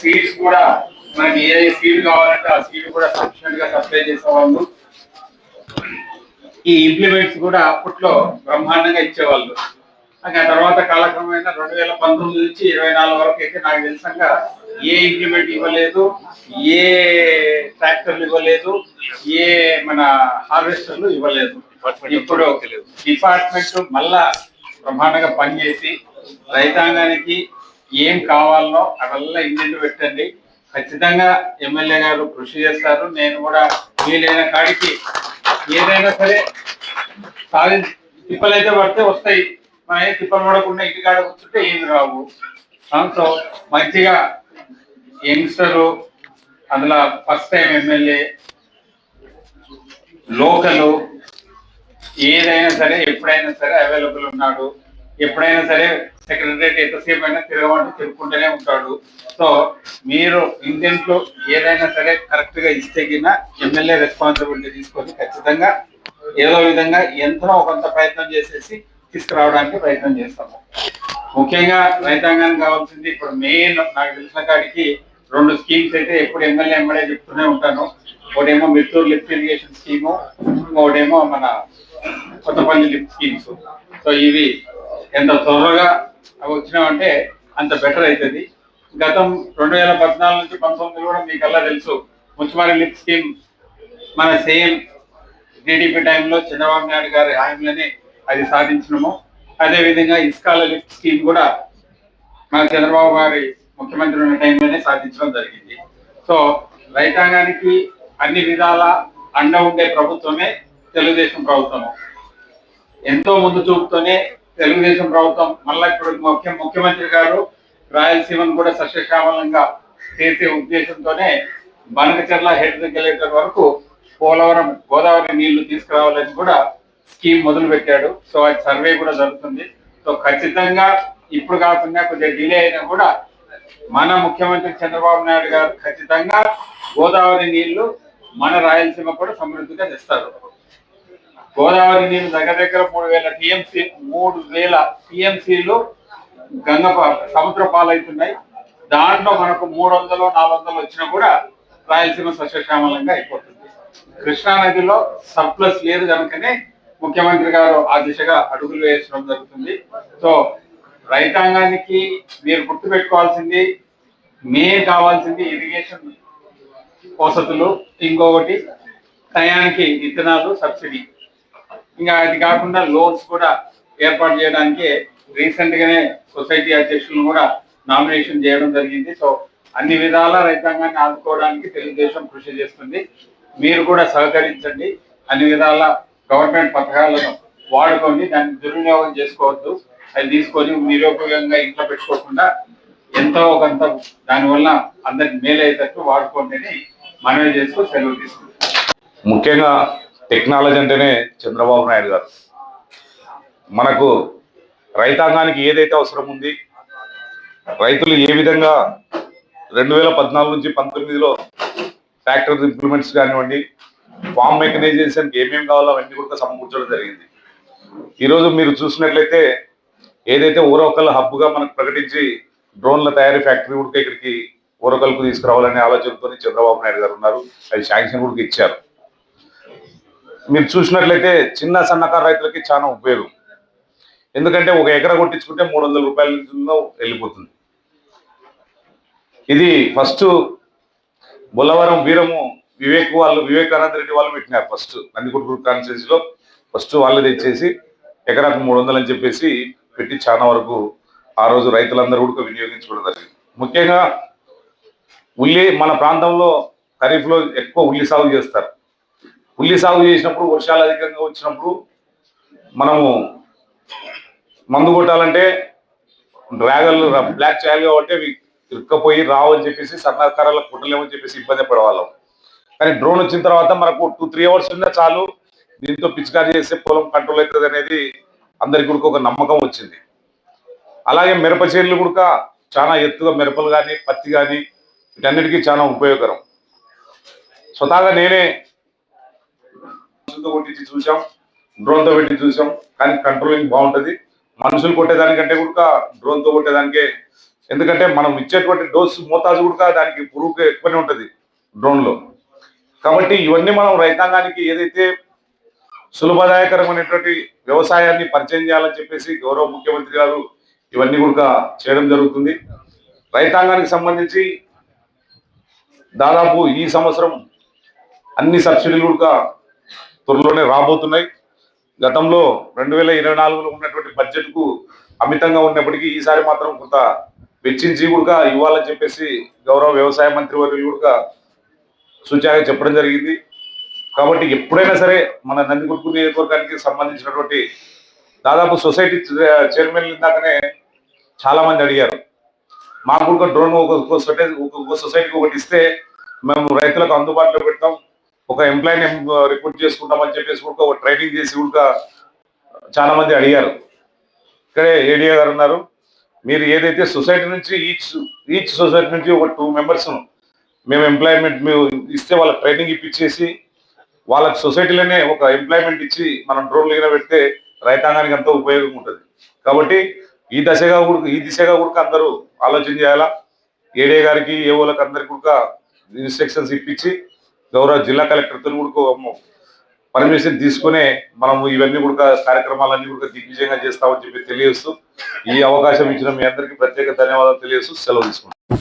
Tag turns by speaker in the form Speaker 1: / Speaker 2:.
Speaker 1: Seeds కూడా మనకి ఏ seed కావాలంటే ఆ సీడ్ కూడా సఫిషియెంట్గా సప్లై చేసేవాళ్ళు ఈ ఇంప్లిమెంట్స్ కూడా అప్పట్లో బ్రహ్మాండంగా ఇచ్చేవాళ్ళు. ఇంకా తర్వాత కాలక్రమేణా రెండు వేల పంతొమ్మిది నుంచి ఇరవై నాలుగు వరకు అయితే నాకు తెలిసంగా ఏ ఇంప్లిమెంట్ ఇవ్వలేదు ఏ ట్రాక్టర్లు ఇవ్వలేదు ఏ మన హార్వెస్టర్లు ఇవ్వలేదు. ఇప్పుడు డిపార్ట్మెంట్ మళ్ళా బ్రహ్మాండంగా పనిచేసి రైతాంగానికి ఏం కావాలనో అవల్లా ఇంజన్లు పెట్టండి. ఖచ్చితంగా ఎమ్మెల్యే గారు కృషి చేస్తారు. నేను కూడా వీలైన కాడికి ఏదైనా సరే సాధి తిప్పలైతే పడితే వస్తాయి. మనం ఏ తిప్పలు పడకుండా ఇంటి కాడ కూర్చుంటే ఏమి రావు. దాంతో సో మంచిగా యంగ్స్టరు అందులో ఫస్ట్ టైం ఎమ్మెల్యే లోకలు ఏదైనా సరే ఎప్పుడైనా సరే అవైలబుల్ ఉన్నాడు. ఎప్పుడైనా సరే సెక్రటరేట్ ఎంతసేపు అయినా తిరగమంటే తిరుగుకుంటూనే ఉంటాడు. సో మీరు ఇంజన్లో ఏదైనా సరే కరెక్ట్గా ఇస్తే ఎమ్మెల్యే రెస్పాన్సిబిలిటీ తీసుకొని ఖచ్చితంగా ఏదో విధంగా ఎంతో కొంత ప్రయత్నం చేసేసి తీసుకురావడానికి ప్రయత్నం చేస్తాము. ముఖ్యంగా రైతాంగానికి కావాల్సింది ఇప్పుడు మెయిన్ నాకు తెలిసిన కాడికి రెండు స్కీమ్స్ అయితే ఎప్పుడు ఎమ్మెల్యే ఎమ్మెల్యే చెప్తూనే ఉంటాను. ఒకటేమో మిత్తూరు లిఫ్ట్ ఇరిగేషన్ స్కీము ఇంకోటేమో మన కొత్తపల్లి లిఫ్ట్ స్కీమ్స్. సో ఇవి ఎంత త్వరగా అవి వచ్చినామంటే అంత బెటర్ అవుతుంది గతం రెండు వేల పద్నాలుగు నుంచి పంతొమ్మిది కూడా మీకల్లా తెలుసు. ముచ్చుమారి లిఫ్ట్ స్కీమ్ మన సేమ్ టీడీపీ టైంలో చంద్రబాబు నాయుడు గారి హామీలనే అది సాధించినము. అదే విధంగా ఇస్కాల లిఫ్ట్ స్కీమ్ కూడా మన చంద్రబాబు గారి ముఖ్యమంత్రి ఉన్న టైంలోనే సాధించడం జరిగింది. సో రైతాంగానికి అన్ని విధాల అండ ఉండే ప్రభుత్వమే తెలుగుదేశం ప్రభుత్వము. ఎంతో ముందు చూపుతోనే తెలుగుదేశం ప్రభుత్వం మళ్ళీ ఇప్పుడు ముఖ్య ముఖ్యమంత్రి గారు రాయలసీమను కూడా సస్యశ్యామలంగా చేసే ఉద్దేశంతోనే బనకచర్ల హెడ్ రెగ్యులేటర్ వరకు పోలవరం గోదావరి నీళ్ళు తీసుకురావాలని కూడా స్కీమ్ మొదలు పెట్టాడు సో అది సర్వే కూడా జరుగుతుంది. సో ఖచ్చితంగా ఇప్పుడు కాకుండా కొద్దిగా డిలే అయినా కూడా మన ముఖ్యమంత్రి చంద్రబాబు నాయుడు గారు ఖచ్చితంగా గోదావరి నీళ్ళు మన రాయలసీమ కూడా సమృద్ధిగా తెస్తారు. గోదావరి నీళ్ళు దగ్గర దగ్గర మూడు వేల టీఎంసీ మూడు వేల టీఎంసీలు గంగ సముద్ర పాలవుతున్నాయి. దాంట్లో మనకు మూడు వందలు నాలుగు వందలు వచ్చినా కూడా రాయలసీమ సస్యశ్యామలంగా అయిపోతుంది. కృష్ణా నదిలో సర్ప్లస్ లేదు కనుకనే ముఖ్యమంత్రి గారు ఆ దిశగా అడుగులు వేయడం జరుగుతుంది. సో రైతాంగానికి మీరు గుర్తుపెట్టుకోవాల్సింది మెయిన్ కావాల్సింది ఇరిగేషన్ వసతులు. ఇంకొకటి టయానికి విత్తనాలు సబ్సిడీ. ఇంకా అది కాకుండా లోన్స్ కూడా ఏర్పాటు చేయడానికి రీసెంట్ గానే సొసైటీ అధ్యక్షులను కూడా నామినేషన్ చేయడం జరిగింది. సో అన్ని విధాల రైతాంగాన్ని ఆదుకోవడానికి తెలుగుదేశం కృషి చేస్తుంది. మీరు కూడా సహకరించండి. అన్ని విధాల గవర్నమెంట్ పథకాలను వాడుకోండి. దాన్ని దుర్వినియోగం చేసుకోవద్దు. అది తీసుకొని నిరుపయోగంగా ఇంట్లో పెట్టుకోకుండా ఎంతో కొంత దానివల్ల అందరికి మేలు అయ్యేటట్టు వాడుకోండి అని మనవి చేస్తూ సెలవు తీసుకుంటాం
Speaker 2: ముఖ్యంగా టెక్నాలజీ అంటేనే చంద్రబాబు నాయుడు గారు. మనకు రైతాంగానికి ఏదైతే అవసరం ఉంది రైతులు ఏ విధంగా రెండు వేల పద్నాలుగు నుంచి పంతొమ్మిదిలో ట్రాక్టర్ ఇంప్లిమెంట్స్ కానివ్వండి ఫామ్ మెకనైజేషన్కి ఏమేమి కావాలో అవన్నీ కూడా సమకూర్చడం జరిగింది. ఈరోజు మీరు చూసినట్లయితే ఏదైతే ఊరొకళ్ళు హబ్గా మనకు ప్రకటించి డ్రోన్ల తయారీ ఫ్యాక్టరీ కూడా ఇక్కడికి ఓరకల్కు తీసుకురావాలనే ఆలోచనతో చంద్రబాబు నాయుడు గారు ఉన్నారు. అది శాంక్షన్ కూడా ఇచ్చారు. మీరు చూసినట్లయితే చిన్న సన్నకారు రైతులకి చాలా ఉపయోగం. ఎందుకంటే ఒక ఎకర కొట్టించుకుంటే మూడు వందల రూపాయల వెళ్ళిపోతుంది. ఇది ఫస్ట్ బొల్లవరం వీరము వివేక్ వాళ్ళు వివేకానంద రెడ్డి వాళ్ళు పెట్టినారు ఫస్ట్ నందికొట్కూరు కాన్స్టిట్యూన్సీలో. ఫస్ట్ వాళ్ళు తెచ్చేసి ఎకరాకు మూడు వందలు అని చెప్పేసి పెట్టి చాలా వరకు ఆ రోజు రైతులందరూ కూడా వినియోగించుకోవడం జరిగింది. ముఖ్యంగా ఉల్లి మన ప్రాంతంలో ఖరీఫ్లో ఎక్కువ ఉల్లి సాగు చేస్తారు. ఉల్లి సాగు చేసినప్పుడు వర్షాలు అధికంగా వచ్చినప్పుడు మనము మందు కొట్టాలంటే డ్రాగన్లు బ్లాక్ చేయాలి కాబట్టి అవి ఇరుక్కపోయి రావని చెప్పేసి సన్నకారాలకు కుట్టలేమని చెప్పేసి ఇబ్బంది పడేవాళ్ళం. కానీ డ్రోన్ వచ్చిన తర్వాత మనకు టూ త్రీ అవర్స్ ఉన్నా చాలు దీంతో పిచికారి చేస్తే పొలం కంట్రోల్ అవుతుంది అనేది అందరికి కూడా ఒక నమ్మకం వచ్చింది. అలాగే మిరప చేనులు కూడా చాలా ఎత్తుగా మిరపలు కానీ పత్తి కానీ వీటన్నిటికీ చాలా ఉపయోగకరం. స్వతహాగా నేనే మనుషులతో కొట్టించి చూసాం డ్రోన్తో పెట్టి చూసాం కానీ కంట్రోలింగ్ బాగుంటది. మనుషులు కొట్టేదానికంటే కూడా డ్రోన్తో కొట్టేదానికే ఎందుకంటే మనం ఇచ్చేటువంటి డోస్ మోతాజు కూడా దానికి పురుగు ఎక్కువనే ఉంటుంది డ్రోన్లో కాబట్టి ఇవన్నీ మనం రైతాంగానికి ఏదైతే సులభదాయకరమైనటువంటి వ్యవసాయాన్ని పరిచయం చేయాలని చెప్పేసి గౌరవ ముఖ్యమంత్రి గారు ఇవన్నీ కూడా చేయడం జరుగుతుంది. రైతాంగానికి సంబంధించి దాదాపు ఈ సంవత్సరం అన్ని సబ్సిడీలు కూడా త్వరలోనే రాబోతున్నాయి. గతంలో రెండు వేల ఇరవై నాలుగులో ఉన్నటువంటి బడ్జెట్కు అమితంగా ఉన్నప్పటికీ ఈసారి మాత్రం కొంత వెచ్చించి కూడా ఇవ్వాలని చెప్పేసి గౌరవ వ్యవసాయ మంత్రి వర్యులు కూడా సూచాగా చెప్పడం జరిగింది. కాబట్టి ఎప్పుడైనా సరే మన నందికొట్కు నియోజకవర్గానికి సంబంధించినటువంటి దాదాపు సొసైటీ చైర్మన్ ఇందాకనే చాలా మంది అడిగారు. మాకు కూడా డ్రోన్ ఒక్కొక్క సొసైటీ ఒక్కొక్క సొసైటీకి ఒకటి ఇస్తే మేము రైతులకు అందుబాటులో పెడతాం. ఒక ఎంప్లాయీని రిక్రూట్ చేసుకుంటామని చెప్పేసి కూడా ఒక ట్రైనింగ్ చేసి కూడా చాలా మంది అడిగారు. ఇక్కడే ఏడియా గారు ఉన్నారు. మీరు ఏదైతే సొసైటీ నుంచి ఈచ్ ఈచ్ సొసైటీ నుంచి ఒక టూ మెంబర్స్ మేము ఎంప్లాయ్మెంట్ మేము ఇస్తే వాళ్ళకి ట్రైనింగ్ ఇప్పించేసి వాళ్ళకి సొసైటీలోనే ఒక ఎంప్లాయ్మెంట్ ఇచ్చి మనం డ్రోన్లు లిగిన పెడితే రైతాంగానికి ఎంతో ఉపయోగం ఉంటుంది. కాబట్టి ఈ దశగా కూడా ఈ దిశగా కూడా అందరూ ఆలోచన చేయాలా? ఏడే గారికి ఏఓలకు అందరికి కూడా ఇన్స్ట్రక్షన్స్ ఇప్పించి గౌరవ జిల్లా కలెక్టర్తో కూడా పర్మిషన్ తీసుకునే మనము ఇవన్నీ కూడా కార్యక్రమాలన్నీ కూడా దిగ్విజయంగా చేస్తామని చెప్పి తెలియజేస్తూ ఈ అవకాశం ఇచ్చిన మీ అందరికీ ప్రత్యేక ధన్యవాదాలు తెలియజేస్తూ సెలవు తీసుకుంటాం